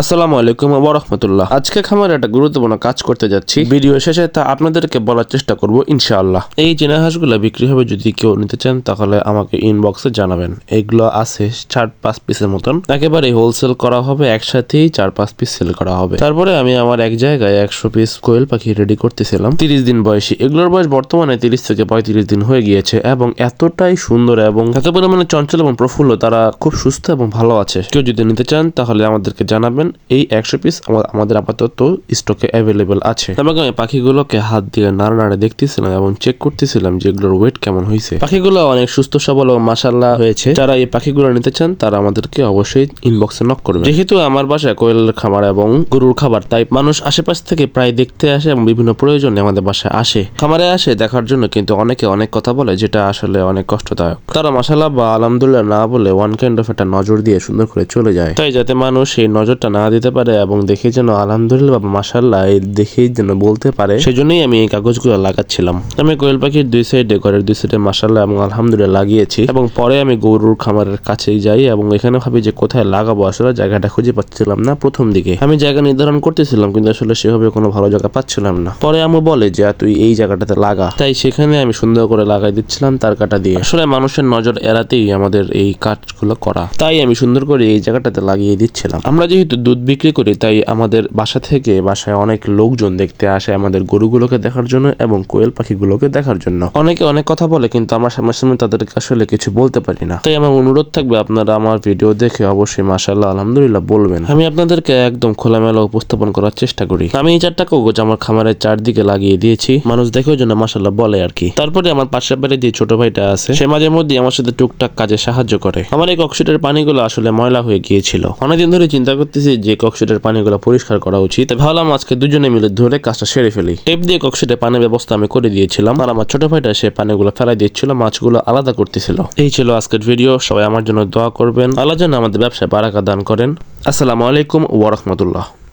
আসসালামু আলাইকুম ওয়া রাহমাতুল্লাহ। আজকে খামারে একটা গুরুত্বপূর্ণ কাজ করতে যাচ্ছি। ভিডিও শেষে তা আপনাদেরকে বলার চেষ্টা করব ইনশাআল্লাহ। এই চীনা হাঁসগুলো বিক্রি হবে, যদি কেউ নিতে চান, তাহলে আমাকে ইনবক্সে জানাবেন। এগুলো আছে চার পাঁচ পিসের মতন। একেবারে হোলসেল করা হবে, একসাথেই চার পাঁচ পিস সেল করা হবে। তারপরে আমি আমার এক জায়গায় একশো পিস কোয়েল পাখি রেডি করতেছিলাম। তিরিশ দিন বয়সী। এগুলোর বয়স বর্তমানে তিরিশ থেকে পঁয়ত্রিশ দিন হয়ে গিয়েছে এবং এতটাই সুন্দর এবং এত পরিমাণে চঞ্চল এবং প্রফুল্ল। তারা খুব সুস্থ এবং ভালো আছে। কেউ যদি নিতে চান, তাহলে আমাদেরকে জানাবেন। এই একশো পিস আমাদের আপাতত স্টকে অ্যাভেলেবেল আছে। এবং আমি পাখিগুলোকে হাত দিয়ে নাড়া নাড়ে দেখতেছিলাম এবং চেক করতেছিলাম যে এগুলোর ওয়েট কেমন হয়েছে পাখিগুলো অনেক সুস্থ, সবল ও মাসাল্লাহ হয়েছে। যারা এই পাখিগুলো নিতে চান, তারা আমাদেরকে অবশ্যই ইনবক্সে নক করবে যেহেতু আমার বাসায় কোয়েলের খামার এবং গরুর খাবার, তাই মানুষ আশেপাশ থেকে প্রায় দেখতে আসে এবং বিভিন্ন প্রয়োজনে আমাদের বাসায় আসে। খামারে আসে দেখার জন্য কিন্তু অনেকে অনেক কথা বলে, যেটা আসলে অনেক কষ্টদায়ক। তারা মাসাল্লাহ বা আলহামদুলিল্লাহ না বলে ওয়ান কাইন্ড অফ একটা নজর দিয়ে সুন্দর করে চলে যায়। তাই যাতে মানুষ এই নজরটা না দিতে পারে এবং দেখে যেন আলহামদুলিল্লাহ বা মাসাল্লাহ এই দেখেই যেন বলতে পারে। সেজন্যই আমি এই কাগজগুলো লাগাচ্ছিলাম। আমি কোয়েল পাখির দুই সাইডে ঘরের দুই সাইডে মাসাল্লাহ এবং আলহামদুলিল্লাহ লাগিয়েছি। এবং পরে আমি গরুর খামারের কাছেই যাই এবং এখানে ভাবি যে কোথায় লাগাবো, আসলে জায়গাটা খুঁজে পাচ্ছিলাম না প্রথম দিকে। আমি জায়গা নির্ধারণ করতেছিলাম, কিন্তু আসলে সেভাবে কোনো ভালো জায়গা পাচ্ছিলাম না। পরে আমু বলে যে তুই এই জায়গাটাতে লাগা। তাই সেখানে আমি সুন্দর করে লাগাই দিচ্ছিলাম তার কাটা দিয়ে। আসলে মানুষের নজর এড়াতেই আমাদের এই কাজগুলো করা। তাই আমি সুন্দর করে এই জায়গাটাতে লাগিয়ে দিচ্ছিলাম। আমরা যেহেতু দুধ বিক্রি করি, তাই আমাদের বাসা থেকে বাসায় অনেক লোকজন দেখতে আসে আমাদের গরুগুলোকে দেখার জন্য এবং কোয়েল পাখিগুলোকে দেখার জন্য। অনেকে অনেক কথা বলে, কিন্তু আমার সামনাসামনি তাদেরকে আসলে কিছু বলতে পারি না। তাই আমার অনুরোধ থাকবে, আপনারা আমার ভিডিও দেখে অবশ্যই মাসাল্লাহ আলহামদুলিল্লাহ বলবেন। আমি আপনাদেরকে একদম খোলামেলা উপস্থাপন করার চেষ্টা করি। আমি এই চারটা কাগজ আমার খামারের চারদিকে লাগিয়ে দিয়েছি। মানুষ দেখেও জন্য মাসাল্লাহ বলে আর কি। তারপরে আমার পাশের বাড়ি দিয়ে ছোট ভাইটা আছে, সে মাঝে মধ্যে আমার সাথে টুকটাক কাজে সাহায্য করে। আমার এই কক্সিটের পানিগুলো আসলে ময়লা হয়ে গিয়েছিল। অনেকদিন ধরে চিন্তা করতেছি যে কক্সিটের পানিগুলো পরিষ্কার করা উচিত। ভাবলাম আজকে দুজনে মিলে ধরে কাজটা সেরে ফেলি। টেপ দিয়ে কক্সিটের পানির ব্যবস্থা আমি করে দিয়েছিলাম। আর আমার ছোট ভাইটা সে পানিগুলো ফেলাই দিচ্ছিল মাছগুলো আলাদা করতেছিল। এই ছিল আজকের ভিডিও। সবাই আমার জন্য দোয়া করবেন। আল্লাহ যেন আমাদের ব্যবসায় বারাকা দান করেন। আসসালামু আলাইকুম ওয়া রাহমাতুল্লাহ।